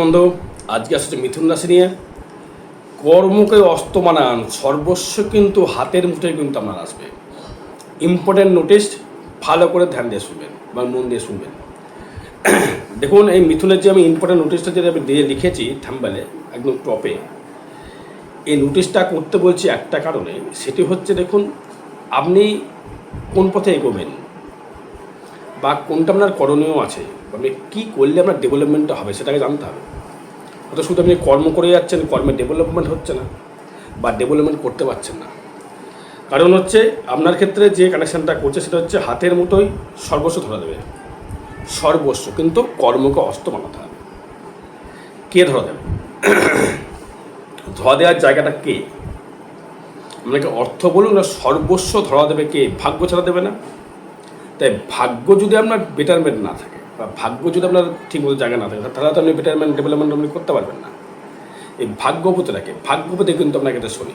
বন্ধু, আজকে আসছে মিথুন রাশি নিয়ে। কর্মকে অস্তমানান সর্বস্ব কিন্তু হাতের মুঠোয় কিন্তু আপনার আসবে। ইম্পর্টেন্ট নোটিশ ভালো করে ধ্যান দিয়ে শুনবেন বা মন দিয়ে শুনবেন। দেখুন, এই মিথুনের যে আমি ইম্পর্টেন্ট নোটিশটা যেটা আমি দিয়ে লিখেছি, থাম্বালে, একদম টপে এই নোটিশটা করতে বলছি একটা কারণে, সেটি হচ্ছে দেখুন, আপনি কোন পথে এগোবেন বা কোনটা আপনার করণীয় আছে আপনি কী করলে আপনার ডেভেলপমেন্টটা হবে সেটাকে জানতে হবে। অত শুধু আপনি কর্ম করে যাচ্ছেন কর্মের ডেভেলপমেন্ট হচ্ছে না বা ডেভেলপমেন্ট করতে পারছেন না। কারণ হচ্ছে আপনার ক্ষেত্রে যে কানেকশানটা করছে সেটা হচ্ছে হাতের মুঠোই সর্বস্ব ধরা দেবে। সর্বস্ব, কিন্তু কর্মকে অস্ত বানাতে হবে। কে ধরা দেবে? ধরা দেওয়ার জায়গাটা কে? আপনাকে অর্থ বলুন, না সর্বস্ব ধরা দেবে কে? ভাগ্য ছাড়া দেবে না। তাই ভাগ্য যদি আপনার বেটারমেন্ট না থাকে বা ভাগ্য যদি আপনার ঠিকমতো জায়গা না থাকে তাহলে তো আপনি বেটারমেন্ট ডেভেলপমেন্ট আপনি করতে পারবেন না। এই ভাগ্যপতিটাকে, ভাগ্যপতি কিন্তু আপনাকে এটা শুনি।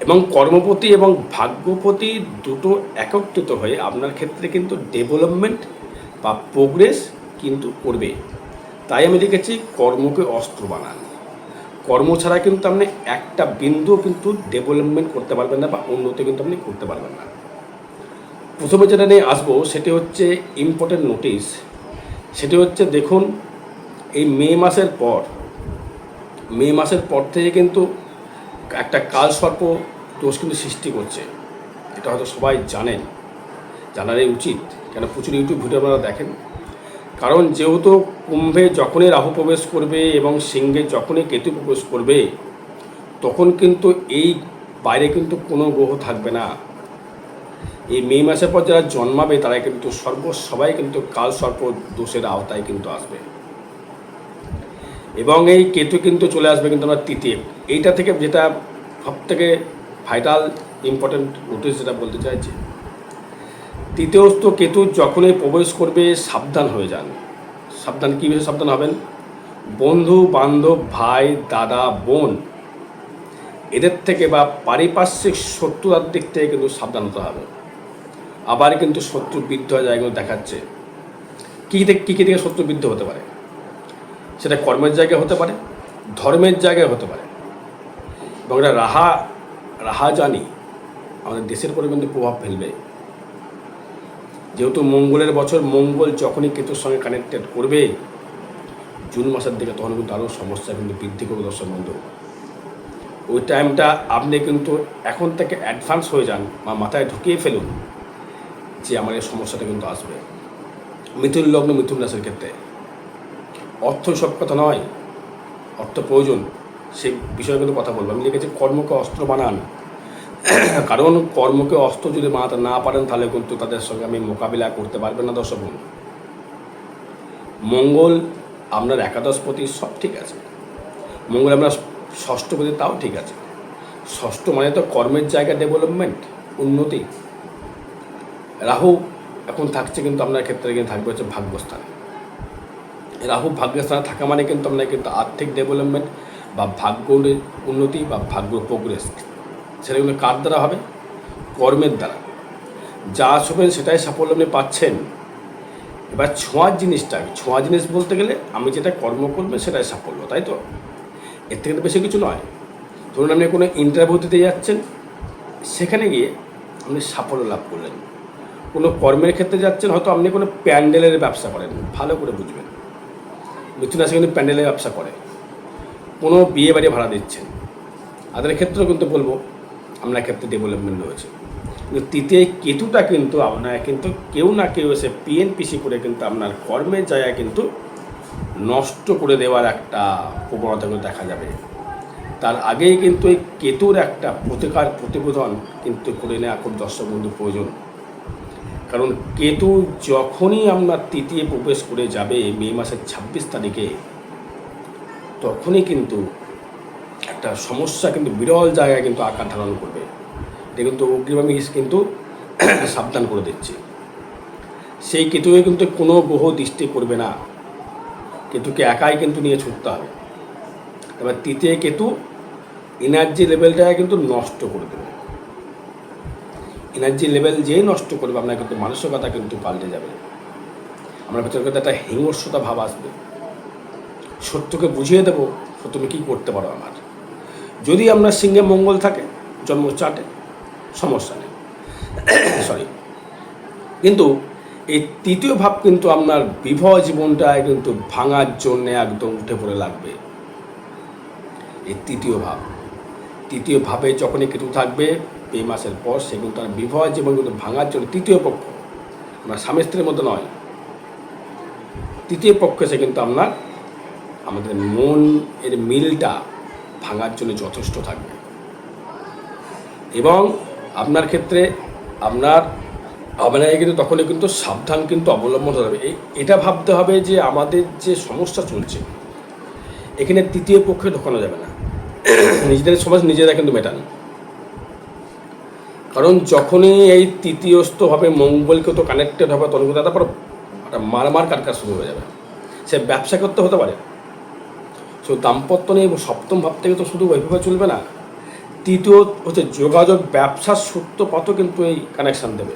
এবং কর্মপতি এবং ভাগ্যপতি দুটো একত্রিত হয়ে আপনার ক্ষেত্রে কিন্তু ডেভেলপমেন্ট বা প্রোগ্রেস কিন্তু করবে। তাই আমি লিখেছি কর্মকে অস্ত্র বানান। কর্ম ছাড়া কিন্তু আপনি একটা বিন্দু কিন্তু ডেভেলপমেন্ট করতে পারবেন না বা উন্নতি কিন্তু আপনি করতে পারবেন না। প্রথমে যেটা নিয়ে আসব, সেটি হচ্ছে ইম্পর্টেন্ট নোটিশ সেটি হচ্ছে, দেখুন, এই মে মাসের পর, মে মাসের পর থেকে কিন্তু একটা কাল সর্প দোষ কিন্তু সৃষ্টি করছে। এটা হয়তো সবাই জানেন, জানারই উচিত, কেন প্রচুর ইউটিউব ভিডিও আপনারা দেখেন। কারণ যেহেতু কুম্ভে যখনই রাহু প্রবেশ করবে এবং সিংহে যখনই কেতু প্রবেশ করবে, তখন কিন্তু এই বাইরে কিন্তু কোনো গ্রহ থাকবে না। এই মে মাসের পর যারা জন্মাবে, তারা কিন্তু সর্ব, সবাই কিন্তু কাল সর্প দোষের আওতায় কিন্তু আসবে। এবং এই কেতু কিন্তু চলে আসবে কিন্তু আমরা তৃতীয় এইটা থেকে যেটা সব থেকে ভাইটাল ইম্পর্টেন্ট নোটিশ যেটা বলতে চাইছি তৃতীয়স্থ কেতু যখনই প্রবেশ করবে, সাবধান হয়ে যান। সাবধান কী কীভাবে সাবধান হবেন? বন্ধু, বান্ধব, ভাই, দাদা, বোন, এদের থেকে বা পারিপার্শ্বিক শত্রুতার দিক থেকে কিন্তু সাবধান হতে হবে। আবার কিন্তু শত্রু বৃদ্ধ যায় দেখাচ্ছে। কী কী কী থেকে শত্রু বৃদ্ধ হতে পারে? সেটা কর্মের জায়গায় হতে পারে, ধর্মের জায়গায় হতে পারে। এবং এটা রাহা রাহা জানি আমাদের দেশের উপরে কিন্তু প্রভাব ফেলবে। যেহেতু মঙ্গলের বছর, মঙ্গল যখনই কেতুর সঙ্গে কানেক্টেড করবে, জুন মাসের দিকে তখন কিন্তু আরও সমস্যা কিন্তু বৃদ্ধি করবে দর্শক বন্ধু। ওই টাইমটা আপনি কিন্তু এখন থেকে অ্যাডভান্স হয়ে যান, বা মাথায় ঢুকিয়ে ফেলুন। যে আমার এই সমস্যাটা কিন্তু আসবে। মিথুন লগ্ন, মিথুন রাশির ক্ষেত্রে। অর্থ সব কথা নয়, অর্থ প্রয়োজন, সে বিষয়ে কিন্তু কথা বলব। আমি লিখেছি, কর্মকে অস্ত্র বানান। কারণ কর্মকে অস্ত্র যদি বানাতে না পারেন, তাহলে কিন্তু তাদের সঙ্গে আমি মোকাবিলা করতে পারবেন না দর্শক মঙ্গল, আপনার একাদশপতি সব ঠিক আছে। মঙ্গল আপনার ষষ্ঠপতি তাও ঠিক আছে। ষষ্ঠ মানে তো কর্মের জায়গা ডেভেলপমেন্ট উন্নতি। রাহু এখন থাকছে কিন্তু আপনার ক্ষেত্রে কিন্তু থাকবে হচ্ছে ভাগ্যস্থানে। রাহু ভাগ্যস্থানে থাকা মানে কিন্তু আপনার কিন্তু আর্থিক ডেভেলপমেন্ট বা ভাগ্য উন্নতি বা ভাগ্য প্রোগ্রেস সেটাগুলো কার দ্বারা হবে? কর্মের দ্বারা। যা আসবেন সেটাই সাফল্য আপনি পাচ্ছেন। এবার ছোঁয়ার জিনিসটা, ছোঁয়া জিনিস বলতে গেলে আমি যেটা কর্ম করবে সেটাই সাফল্য, তাই তো? এর থেকে তো বেশি কিছু নয়। ধরুন আপনি কোনো ইন্টারভিউ দিতে যাচ্ছেন, সেখানে গিয়ে আপনি সাফল্য লাভ করলেন। কোনো কর্মের ক্ষেত্রে যাচ্ছেন, হয়তো আপনি কোনো প্যান্ডেলের ব্যবসা করেন, ভালো করে বুঝবেন। মিথুন রাশি কিন্তু প্যান্ডেলের ব্যবসা করে। কোনো বিয়ে বাড়ি ভাড়া দিচ্ছেন। তাদের ক্ষেত্রেও কিন্তু বলব আপনার ক্ষেত্রে ডেভেলপমেন্ট রয়েছে। কিন্তু তৃতীয় কেতুটা কিন্তু আপনার কিন্তু কেউ না কেউ এসে পিএনপিসি করে কিন্তু আপনার কর্মের জায়গায় কিন্তু নষ্ট করে দেওয়ার একটা প্রবণতা দেখা যাবে। তার আগেই কিন্তু এই কেতুর একটা প্রতিকার প্রতিবোধন কিন্তু করে নেওয়া খুব দর্শক বন্ধু প্রয়োজন। কারণ কেতু যখনই আপনার তৃতীয় প্রবেশ করে যাবে, মে মাসের ছাব্বিশ তারিখে, তখনই কিন্তু একটা সমস্যা কিন্তু, বিরল জায়গায় কিন্তু আকার ধারণ করবে। এটা কিন্তু অগ্রিমামি কিন্তু সাবধান করে দিচ্ছে। সেই কেতুকে কিন্তু কোনো গ্রহ দৃষ্টি করবে না। কেতুকে একাই কিন্তু নিয়ে ছুটতে হবে। এবার তৃতীয় কেতু এনার্জি লেভেলটাকে কিন্তু নষ্ট করে দেবে। এনার্জি লেভেল যেই নষ্ট করবে, আপনার কিন্তু মানসিকতা কিন্তু পাল্টে যাবে। আপনার ভেতরে কিন্তু একটা হিংস্রতা ভাব আসবে। সত্যকে বুঝিয়ে দেবো তুমি কী করতে পারো আমার? যদি আপনার সিংহে মঙ্গল থাকে, জন্ম চাটে, সমস্যা নেই। সরি কিন্তু এই তৃতীয় ভাব কিন্তু আপনার বিবাহ জীবনটায় কিন্তু ভাঙার জন্য একদম উঠে পড়ে লাগবে। এই তৃতীয় ভাব। তৃতীয় ভাবে যখনই কেতু থাকবে এই মাসের পর সে কিন্তু তার বিবাহ জীবন কিন্তু ভাঙার জন্য তৃতীয় পক্ষ। আপনার স্বামী স্ত্রীর মধ্যে নয়। তৃতীয় পক্ষে সে কিন্তু আপনার আমাদের মন এর মিলটা ভাঙার জন্য যথেষ্ট থাকবে। এবং আপনার ক্ষেত্রে আপনার আপনাকে কিন্তু তখনই কিন্তু সাবধান কিন্তু অবলম্বন হতে হবে। এটা ভাবতে হবে যে আমাদের যে সমস্যা চলছে, এখানে তৃতীয় পক্ষে ঢোকানো যাবে না। নিজেদের সমাজ নিজেরা কিন্তু মেটান। কারণ যখনই এই তৃতীয়স্থভাবে মঙ্গলকে তো কানেক্টেড হবে, তখন তারপর একটা মারমার কাটকা শুরু হয়ে যাবে। সে ব্যবসা করতে হতে পারে। শুধু দাম্পত্য নিয়ে সপ্তম ভাব থেকে তো শুধু ওইভাবে চলবে না। তৃতীয় হচ্ছে যোগাযোগ, ব্যবসার সূত্রপাতও কিন্তু এই কানেকশান দেবে।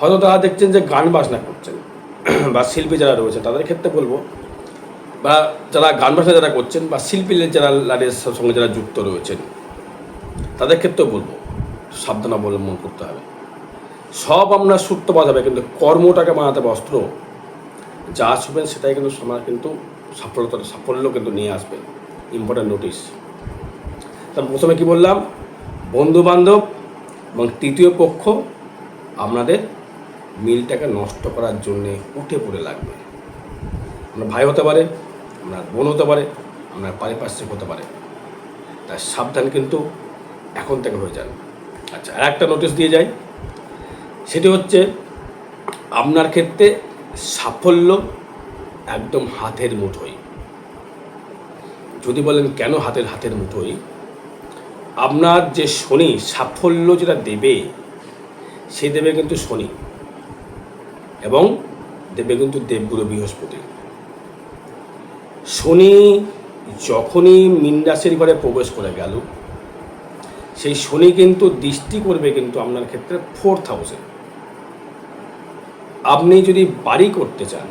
হয়তো তারা দেখছেন যে গান বাজনা করছেন, বা শিল্পী যারা রয়েছে, তাদের ক্ষেত্রে বলব, বা যারা গান বাজনা যারা করছেন, বা শিল্পীদের যারা লাইনের সঙ্গে যারা যুক্ত রয়েছেন, তাদের ক্ষেত্রেও বলব। সাবধান অবলম্বন করতে হবে। সব আমরা সূত্রপাত হবে কিন্তু কর্মটাকে বানাতে হবে অস্ত্র। যা আসবেন সেটাই কিন্তু সমাজ কিন্তু সফলতা সাফল্য কিন্তু নিয়ে আসবে। ইম্পর্ট্যান্ট নোটিশ তা প্রথমে কি বললাম? বন্ধু বান্ধব এবং তৃতীয় পক্ষ আপনাদের মিলটাকে নষ্ট করার জন্যে উঠে পড়ে লাগবে। আপনার ভাই হতে পারে আপনার বোন হতে পারে আপনার পারিপার্শ্বিক হতে পারে। তাই সাবধান কিন্তু এখন থেকে হয়ে যান। আচ্ছা আর একটা নোটিশ দিয়ে যাই। সেটি হচ্ছে, আপনার ক্ষেত্রে সাফল্য একদম হাতের মুঠোই যদি বলেন কেন হাতের হাতের মুঠোই আপনার যে শনি, সাফল্য যেটা দেবে, সে দেবে কিন্তু শনি। এবং দেবে কিন্তু দেবগুরু বৃহস্পতি। শনি যখনই মিন ঘরে প্রবেশ করে গেল সেই শনি কিন্তু দৃষ্টি করবে কিন্তু আপনার ক্ষেত্রে ফোর্থ হাউসে আপনি যদি বাড়ি করতে চান,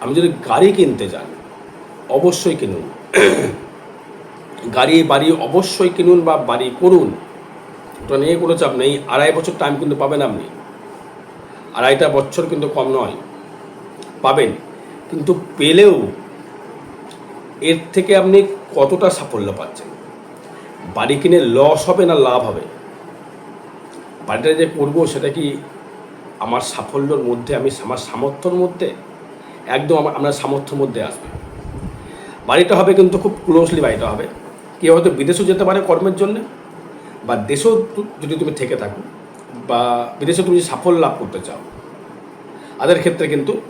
আপনি যদি গাড়ি কিনতে চান, অবশ্যই কিনুন। গাড়ি, বাড়ি অবশ্যই কিনুন বা বাড়ি করুন। ওটা নিয়ে কোনো চাপ নেই। আড়াই বছর টাইম কিন্তু পাবেন আপনি। আড়াইটা বছর কিন্তু কম নয়। পাবেন। কিন্তু পেলেও এর থেকে আপনি কতটা সাফল্য পাচ্ছেন? বাড়ি কিনে লস হবে না লাভ হবে? বাড়িটা যে করব সেটা কি আমার সাফল্যর মধ্যে, আমি আমার সামর্থ্যর মধ্যে? একদম আমার আপনার সামর্থ্যর মধ্যে আসবে। বাড়িটা হবে কিন্তু খুব ক্লোজলি বাড়িটা হবে। কেউ হয়তো বিদেশেও যেতে পারে কর্মের জন্য, বা দেশেও যদি তুমি থেকে থাকো, বা বিদেশে তুমি সাফল্য লাভ করতে চাও। তাদের ক্ষেত্রে কিন্তু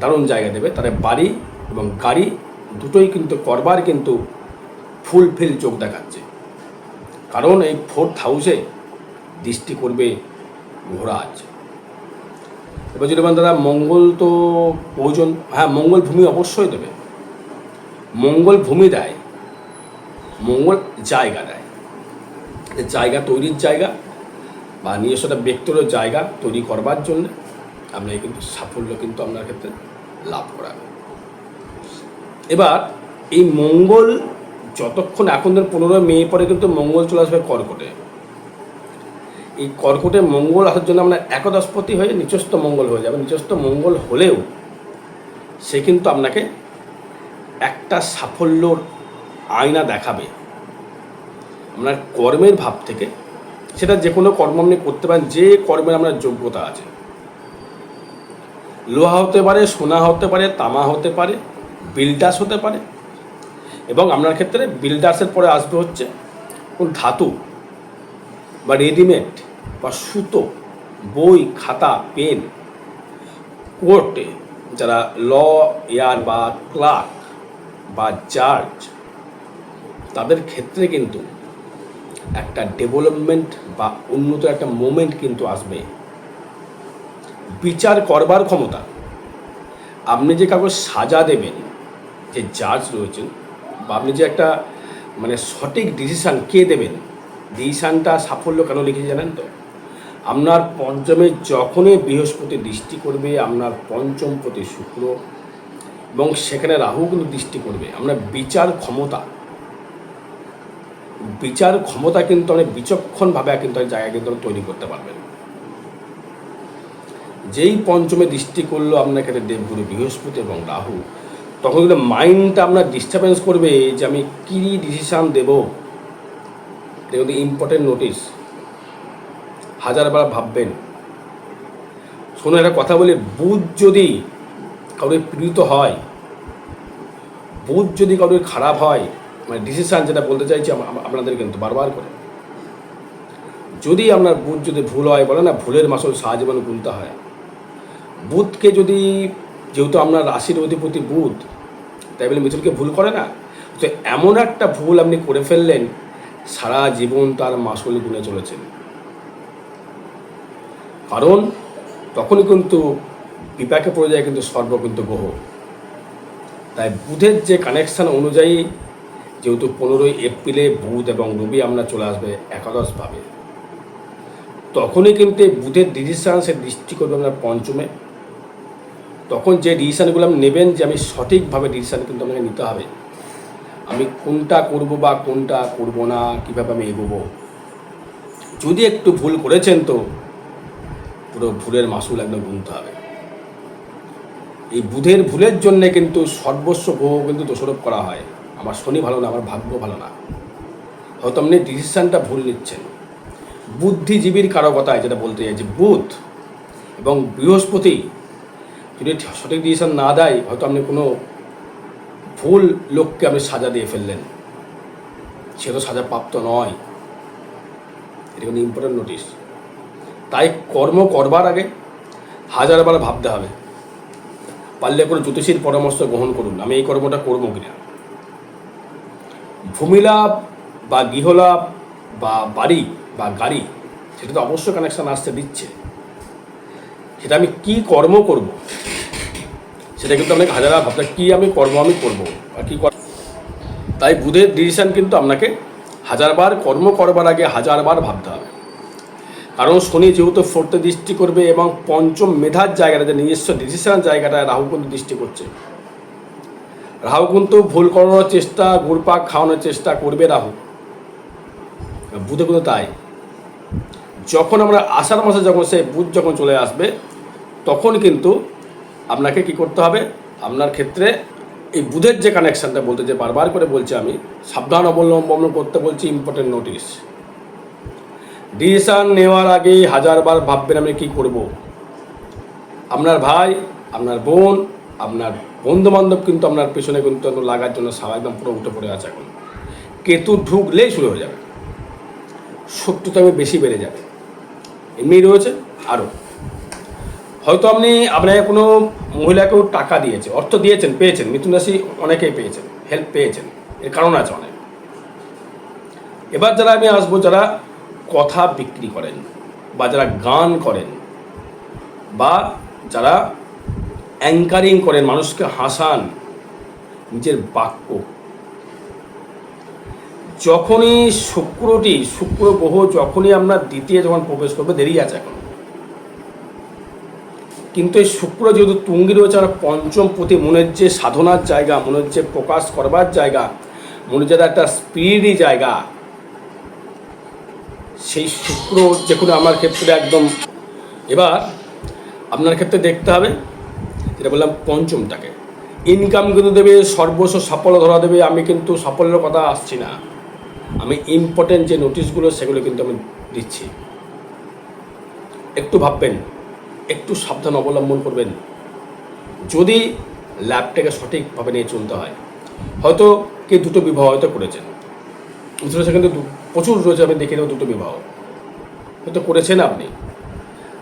দারুণ জায়গা দেবে। তাদের বাড়ি এবং গাড়ি দুটোই কিন্তু করবার কিন্তু ফুলফিল চোখ দেখাচ্ছে। কারণ এই ফোর্থ হাউসে দৃষ্টি করবে ঘোরাজ এবার যদি দাদা, মঙ্গল তো প্রয়োজন হ্যাঁ মঙ্গল ভূমি অবশ্যই দেবে। মঙ্গল ভূমি দেয়, মঙ্গল জায়গা দেয়। জায়গা তৈরির জায়গা বা নিজস্ব একটা ব্যক্তির জায়গা তৈরি করবার জন্য আপনি কিন্তু সাফল্য কিন্তু আপনার ক্ষেত্রে লাভ করাবে। এবার এই মঙ্গল যতক্ষণ এখন ধর পনেরোই মে পরে কিন্তু মঙ্গল চলে আসবে কর্কটে। এই কর্কটে মঙ্গল আসার জন্য আপনার একাদশপতি হয়ে নিচস্থ মঙ্গল হয়ে যাবে। নিচস্থ মঙ্গল হলেও সে কিন্তু আপনাকে একটা সাফল্যর আয়না দেখাবে। আপনার কর্মের ভাব থেকে সেটা যে কোনো কর্ম আপনি করতে পারেন, যে কর্মের আপনার যোগ্যতা আছে। লোহা হতে পারে, সোনা হতে পারে, তামা হতে পারে বিল্ডার্স হতে পারে এবং আপনার ক্ষেত্রে বিল্ডার্সের পরে আসবে হচ্ছে কোন ধাতু বা রেডিমেড বা সুতো, বই, খাতা, পেন কোর্টে যারা ল ইয়ার বা ক্লার্ক বা জাজ তাদের ক্ষেত্রে কিন্তু একটা ডেভেলপমেন্ট বা উন্নত একটা মোমেন্ট কিন্তু আসবে। বিচার করবার ক্ষমতা। আপনি যে কাউকে সাজা দেবেন, যে জাজ রয়েছেন বা আপনি যে একটা মানে সঠিক ডিসিশান কে দেবেন ডিসিশানটা সাফল্য কেন লিখে জানেন তো? আপনার পঞ্চমে যখনই বৃহস্পতি দৃষ্টি করবে, আপনার পঞ্চম প্রতি শুক্র, এবং সেখানে রাহু কিন্তু দৃষ্টি করবে। আমরা বিচার ক্ষমতা বিচার ক্ষমতা কিন্তু অনেক বিচক্ষণভাবে কিন্তু জায়গায় কিন্তু তৈরি করতে পারবেন। যেই পঞ্চমে দৃষ্টি করল আপনার ক্ষেত্রে দেবগুরু বৃহস্পতি এবং রাহু তখন কিন্তু মাইন্ডটা আপনার ডিস্টারবেন্স করবে যে আমি কী ডিসিশান দেবো এটা কিন্তু ইম্পর্টেন্ট নোটিস হাজারবার ভাববেন। শোনো, একটা কথা বলি, বুধ যদি কারোর পীড়িত হয়, বুধ যদি কারোর খারাপ হয় মানে ডিসিশান যেটা বলতে চাইছি আপনাদের কিন্তু বারবার করে। যদি আপনার বুধ যদি ভুল হয়, বলে না, ভুলের মাসল সাহায্যবান গুনতে হয়। বুধকে যদি যেহেতু আপনার রাশির অধিপতি বুধ, তাই বলে মিথুনকে ভুল করে না? তো এমন একটা ভুল আপনি করে ফেললেন, সারা জীবন তার মাসুল গুনে চলেছেন। কারণ তখনই কিন্তু বিপাকে পড়ে যায় কিন্তু সর্ব কিন্তু গ্রহ। তাই বুধের যে কানেকশান অনুযায়ী যেহেতু পনেরোই এপ্রিলে বুধ এবং রবি আমরা চলে আসবে একাদশভাবে, তখনই কিন্তু বুধের ডিসিশান সে দৃষ্টি করবে আপনার পঞ্চমে। তখন যে ডিসিশানগুলো আপনি নেবেন যে আমি সঠিকভাবে ডিসিশান কিন্তু আপনাকে নিতে হবে। আমি কোনটা করব বা কোনটা করব না, কীভাবে আমি এগোবো। যদি একটু ভুল করেছেন তো পুরো ভুলের মাসুল একদম গুনতে হবে। এই বুধের ভুলের জন্যে কিন্তু সর্বস্ব গ্রহ কিন্তু দোষারোপ করা হয়। আমার শনি ভালো না, আমার ভাগ্য ভালো না। হয়তো আপনি ডিসিশানটা ভুল নিচ্ছেন। বুদ্ধিজীবীর কারকতায় যেটা বলতে চাইছি, বুধ এবং বৃহস্পতি যদি সঠিক ডিসিশন না দেয়, হয়তো আপনি কোনো ভুল লোককে আপনি সাজা দিয়ে ফেললেন। সে তো সাজা প্রাপ্ত নয়। এটা কিন্তু ইম্পর্টেন্ট নোটিশ তাই কর্ম করবার আগে হাজারবার ভাবতে হবে। পারলে কোনো জ্যোতিষীর পরামর্শ গ্রহণ করুন, আমি এই কর্মটা করব কিনা। ভূমিলাভ বা গৃহলাভ বা বাড়ি বা গাড়ি, সেটা তো অবশ্যই কানেকশান আসতে দিচ্ছে। সেটা আমি কি কর্ম করব? সেটা কিন্তু আপনাকে হাজারা ভাবতে কী আমি কর্ম আমি করব বা কী তাই বুধের ডিসিশান কিন্তু আপনাকে হাজারবার কর্ম করবার আগে হাজারবার ভাবতে হবে। কারণ শনি যেহেতু ফোর্থে দৃষ্টি করবে এবং পঞ্চম মেধার জায়গাটা, যে নিজস্ব ডিসিশন জায়গাটায় রাহু কিন্তু দৃষ্টি করছে। রাহু কিন্তু ভুল করানোর চেষ্টা গুড়পাক খাওয়ানোর চেষ্টা করবে রাহু। বুধে কিন্তু তাই। যখন আমরা আষাঢ় মাসে যখন সে বুধ যখন চলে আসবে, তখন কিন্তু আপনাকে কি করতে হবে? আপনার ক্ষেত্রে এই বুধের যে কানেকশানটা বলতে যে বারবার করে বলছি আমি, সাবধান অবলম্বন করতে বলছি ইম্পর্টেন্ট নোটিশ ডিসিশান নেওয়ার আগেই হাজারবার ভাববেন আমি কী করব। আপনার ভাই, আপনার বোন, আপনার বন্ধু বান্ধব কিন্তু আপনার পেছনে কিন্তু লাগার জন্য সারা একদম পুরো উঠে পড়ে আছে এখন। কেতু ঢুকলেই শুরু হয়ে যাবে। শত্রুতা আমি বেশি বেড়ে যাবে। এমনি রয়েছে আরও হয়তো আপনি আপনাকে কোনো মহিলাকেও টাকা দিয়েছে, অর্থ দিয়েছেন, পেয়েছেন, মিথুন রাশি অনেকেই পেয়েছেন হেল্প পেয়েছেন, এর কারণ আছে অনেক। এবার যারা আমি আসব, যারা কথা বিক্রি করেন, বা যারা গান করেন, বা যারা অ্যাঙ্কারিং করেন, মানুষকে হাসান, নিজের বাক্য। যখনই শুক্রটি, শুক্র গ্রহ যখনই আপনার দ্বিতীয় যখন প্রবেশ করবে, দেরি আছে এখন। কিন্তু এই শুক্র যেহেতু তুঙ্গি রয়েছে আমার পঞ্চম প্রতি মনের যে সাধনার জায়গা, মনের যে প্রকাশ করবার জায়গা, মনের যে একটা স্পিরিটই জায়গা, সেই শুক্র দেখুন আমার ক্ষেত্রে একদম, এবার আপনার ক্ষেত্রে দেখতে হবে, যেটা বললাম পঞ্চমটাকে। ইনকাম কিন্তু দেবে, সর্বস্ব সাফল্য ধরা দেবে, আমি কিন্তু সাফল্যের কথা আসছি না। আমি ইম্পর্টেন্ট যে নোটিশগুলো সেগুলো কিন্তু আমি দিচ্ছি। একটু ভাববেন। একটু সাবধান অবলম্বন করবেন। যদি ল্যাবটাকে সঠিকভাবে নিয়ে চলতে হয়। হয়তো কে দুটো বিবাহ হয়তো করেছেন। সেখানে দু- প্রচুর রয়েছে আমি দেখে নেব দুটো বিবাহ। হয়তো করেছেন আপনি।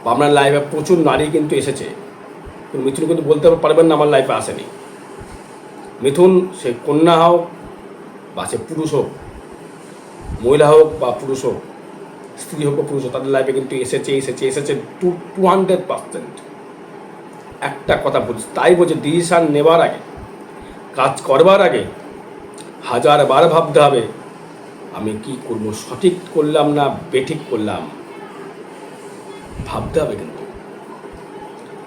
বা আপনার লাইফে প্রচুর নারী কিন্তু এসেছে। কিন্তু মিথুন কিন্তু বলতে পারবেন না, আমার লাইফে আসেনি। মিথুন সে কন্যা হোক বা সে পুরুষ হোক, মহিলা হোক বা পুরুষ হোক স্ত্রী হোক পুরুষ হোক, তাদের লাইফে কিন্তু এসেছে এসেছে এসেছে টু টু হান্ড্রেড পার্সেন্ট একটা কথা বলছি, তাই বলছে ডিসিশান নেবার আগে, কাজ করবার আগে হাজার বার ভাবতে হবে, আমি কি করব, সঠিক করলাম না, বেঠিক করলাম? ভাবতে হবে কিন্তু।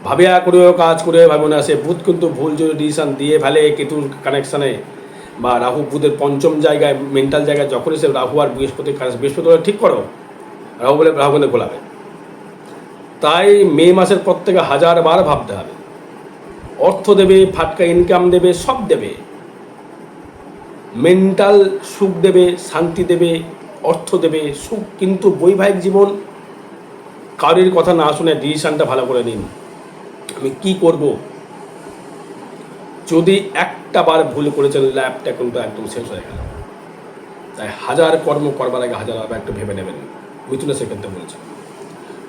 ভাবিয়া করেও কাজ করে ভাবো না, সে বুধ কিন্তু ভুল যদি ডিসিশন দিয়ে ফেলে কেতুর কানেকশানে বা রাহু বুধের পঞ্চম জায়গায় মেন্টাল জায়গায়, যখনই সে রাহু আর বৃহস্পতি বৃহস্পতি ঠিক করো বলে রাহু বলে গোলাবে তাই মে মাসের পর থেকে হাজার বার ভাবতে হবে। অর্থ দেবে, ফাটকা ইনকাম দেবে, সব দেবে। মেন্টাল সুখ দেবে, শান্তি দেবে, অর্থ দেবে, সুখ। কিন্তু বৈবাহিক জীবন, কারোর কথা না শুনে ডিসিশনটা ভালো করে নিন। আমি কি করব? যদি একটা বার ভুল করেছেন ল্যাবটা কিন্তু একদম শেষ হয়ে গেল। তাই হাজার কর্ম করবার আগে হাজার একটু ভেবে নেবেন। মিথুনে সেক্ষেত্রে বলেছে।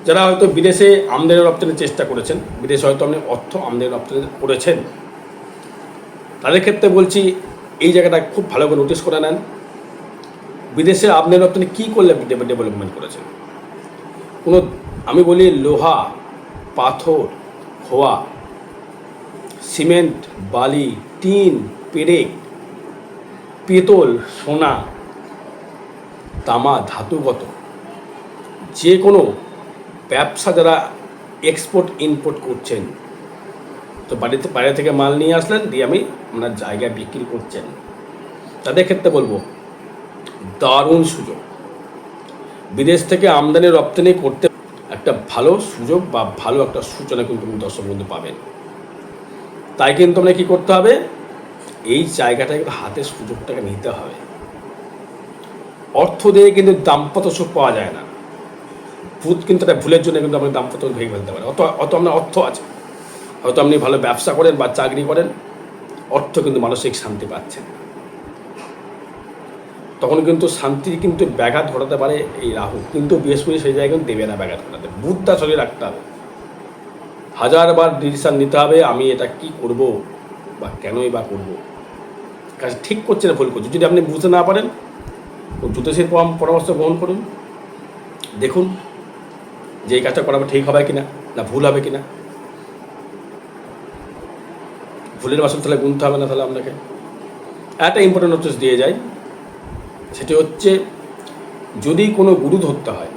যারা হয়তো বিদেশে আমদানি রপ্তানির চেষ্টা করেছেন, বিদেশে হয়তো আপনি অর্থ আমদানি রপ্তানি করেছেন, তাদের ক্ষেত্রে বলছি, এই জায়গাটা খুব ভালো করে নোটিস করে নেন। বিদেশে আমদানি রপ্তানি কী করলে ডেভেলপমেন্ট করেছেন? কোনো, আমি বলি লোহা, পাথর, খোয়া, সিমেন্ট, বালি, টিন পেরেক পেতল, সোনা, তামা, ধাতুগত যে কোনো ব্যবসা যারা এক্সপোর্ট ইম্পোর্ট করছেন, তো বাড়িতে, বাইরে থেকে মাল নিয়ে আসলেন, দিয়ে আমি আপনার জায়গায় বিক্রি করছেন। তাদের ক্ষেত্রে বলব, দারুণ সুযোগ। বিদেশ থেকে আমদানি, রপ্তানি করতে একটা ভালো সুযোগ বা ভালো একটা সূচনা কিন্তু দর্শক বন্ধু পাবেন। তাই কিন্তু আপনাকে কী করতে হবে? এই জায়গাটাকে হাতে সুযোগটাকে নিতে হবে। অর্থ দিয়ে কিন্তু দাম্পত্য সুখ পাওয়া যায় না। ভূত কিন্তু একটা ভুলের জন্য কিন্তু আপনার দাম্পত্য ভেঙে ফেলতে পারে। অত অত আপনার অর্থ আছে। হয়তো আপনি ভালো ব্যবসা করেন বা চাকরি করেন, অর্থ কিন্তু মানসিক শান্তি পাচ্ছেন। তখন কিন্তু শান্তি কিন্তু ব্যাঘাত ঘটাতে পারে এই রাহু। কিন্তু বৃহস্পতি সেই জায়গায় কিন্তু দেবে না ব্যাঘাত ঘটাতে। বুধটা শরীর রাখতে হবে। হাজারবার ডিসিশান নিতে হবে, আমি এটা কি করব বা কেনই বা করব। কাজ ঠিক করছে না ভুল করছে যদি আপনি বুঝতে না পারেন জ্যোতিষের পরাম- পরামর্শ গ্রহণ করুন। দেখুন যে এই কাজটা করা ঠিক হবে কিনা, না ভুল হবে কিনা? ভুলের বাসন তাহলে গুনতে হবে না তাহলে আপনাকে। একটা ইম্পর্টেন্ট নোটিস দিয়ে যায় সেটি হচ্ছে, যদি কোনো গুরু ধরতে হয়,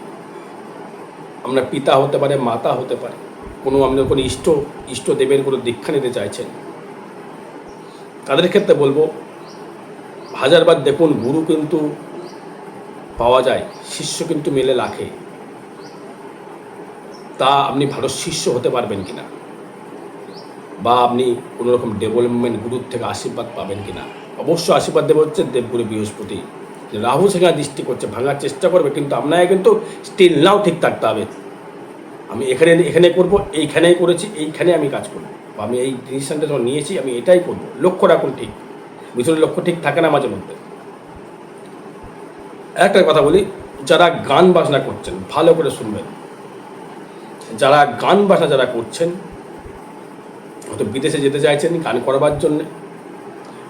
আমরা পিতা হতে পারে, মাতা হতে পারে, কোনো আপনার কোনো ইষ্ট ইষ্ট দেবের কোনো দীক্ষা নিতে চাইছেন, তাদের ক্ষেত্রে বলব, হাজারবার দেখুন গুরু কিন্তু পাওয়া যায়, শিষ্য কিন্তু মেলে লাখে। তা আপনি ভালো শিষ্য হতে পারবেন কিনা? বা আপনি কোনো রকম ডেভেলপমেন্ট গুরুর থেকে আশীর্বাদ পাবেন কিনা? অবশ্য আশীর্বাদ দেবে হচ্ছে দেবগুরু বৃহস্পতি। রাহু সেখানে দৃষ্টি করছে, ভাঙার চেষ্টা করবে, কিন্তু আপনাকে কিন্তু স্টিল নাও ঠিক থাকতে হবে। আমি এখানে এখানে করব, এইখানেই করেছি, এইখানে আমি কাজ করব। বা আমি এই ডিসিশনটা যখন নিয়েছি, আমি এটাই করব। লক্ষ্য রাখুন ঠিক। ভিতরে লক্ষ্য ঠিক থাকে না মাঝে মধ্যে। একটা কথা বলি, যারা গান বাজনা করছেন, ভালো করে শুনবেন। যারা গান বাজনা যারা করছেন, হয়তো বিদেশে যেতে চাইছেন গান করবার জন্যে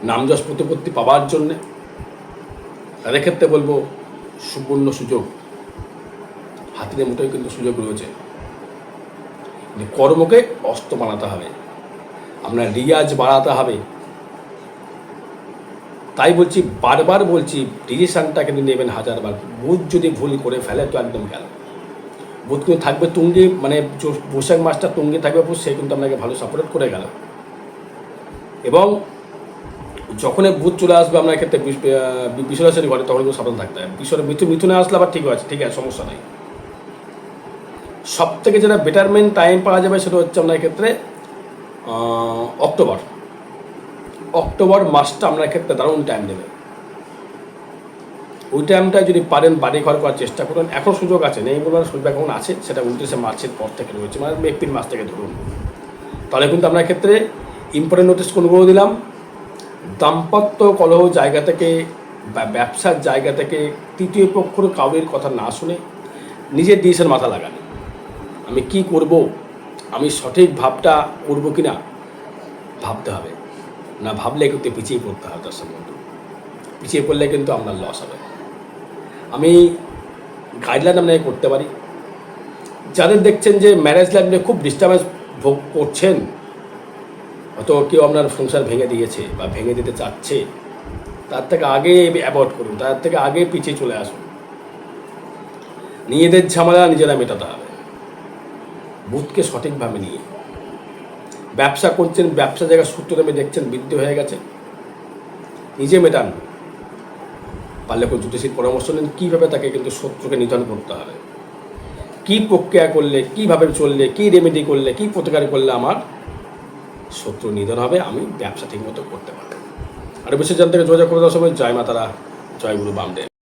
নামযশ প্রতিপত্তি পাওয়ার জন্যে, তাদের ক্ষেত্রে বলব সুবর্ণ সুযোগ। হাতির মুঠোয় কিন্তু সুযোগ রয়েছে। কর্মকে অস্ত বানাতে হবে। আপনার রিয়াজ বাড়াতে হবে। তাই বলছি, বারবার বলছি ডিসিশানটা নেবেন হাজারবার। বুধ যদি ভুল করে ফেলে তো একদম গেল। বুধ কিন্তু থাকবে তুঙ্গে মানে বৈশাখ মাসটা তুঙ্গে থাকবে সে কিন্তু আপনাকে ভালো সাপোর্ট করে গেল। এবং যখনই বুধ চলে আসবে আপনার ক্ষেত্রে বিশ্বরাশির ঘরে তখন কিন্তু সাবধান থাকতে হবে। বিশ্বের মিথু, মিথুনে আসলে আবার ঠিক আছে ঠিক আছে, সমস্যা নেই। সব থেকে যেটা বেটারমেন্ট টাইম পাওয়া যাবে সেটা হচ্ছে আপনার ক্ষেত্রে অক্টোবর। অক্টোবর মাসটা আপনার ক্ষেত্রে দারুণ টাইম দেবে। ওই টাইমটা যদি পারেন বাড়ি ঘর করার চেষ্টা করুন। এখন সুযোগ আছে, নেই বলার সুযোগ এখন আছে, সেটা উনত্রিশে মার্চের পর থেকে রয়েছে মানে এপ্রিল মাস থেকে ধরুন। তাহলে কিন্তু আপনার ক্ষেত্রে ইম্পর্টেন্ট নোটিস কোনগুলো দিলাম? দাম্পত্য কলহ জায়গা থেকে, বা ব্যবসার জায়গা থেকে তৃতীয় পক্ষর কাউরির কথা না শুনে নিজের ডিসিশন মাথা লাগান। আমি কি করব? আমি সঠিক ভাবটা করব কি না ভাবতে হবে। না ভাবলে কিন্তু পিছিয়ে পড়তে হবে তার সঙ্গে পিছিয়ে পড়লে কিন্তু আপনার লস হবে। আমি গাইডলাইন আপনাকে করতে পারি। যাদের দেখছেন যে ম্যারেজ লাইফ খুব ডিস্টার্বেন্স ভোগ করছেন, হয়তো কেউ আপনার সংসার ভেঙে দিয়েছে বা ভেঙে দিতে চাচ্ছে, তার থেকে আগে অ্যাভয়েড করুন, তার থেকে আগে পিছিয়ে চলে আসুন। নিজেদের ঝামেলা নিজেরা মেটাতে হবে। বুথকে সঠিকভাবে নিয়ে। ব্যবসা করছেন, ব্যবসা জায়গায় সূত্র দেখছেন বৃদ্ধি হয়ে গেছে। নিজে মেটান। পারলে কোনো জ্যোতিষীর পরামর্শ নেন, কীভাবে তাকে কিন্তু শত্রুকে নিধন করতে হবে? কী প্রক্রিয়া করলে, কীভাবে চললে, কী রেমেডি করলে, কী প্রতিকার করলে আমার শত্রু নিধন হবে, আমি ব্যবসা ঠিকমতো করতে পারব। আর বেশি জানতে যোগাযোগ করে দেওয়ার সময় জয় মাতারা জয়গুরু বামদেব।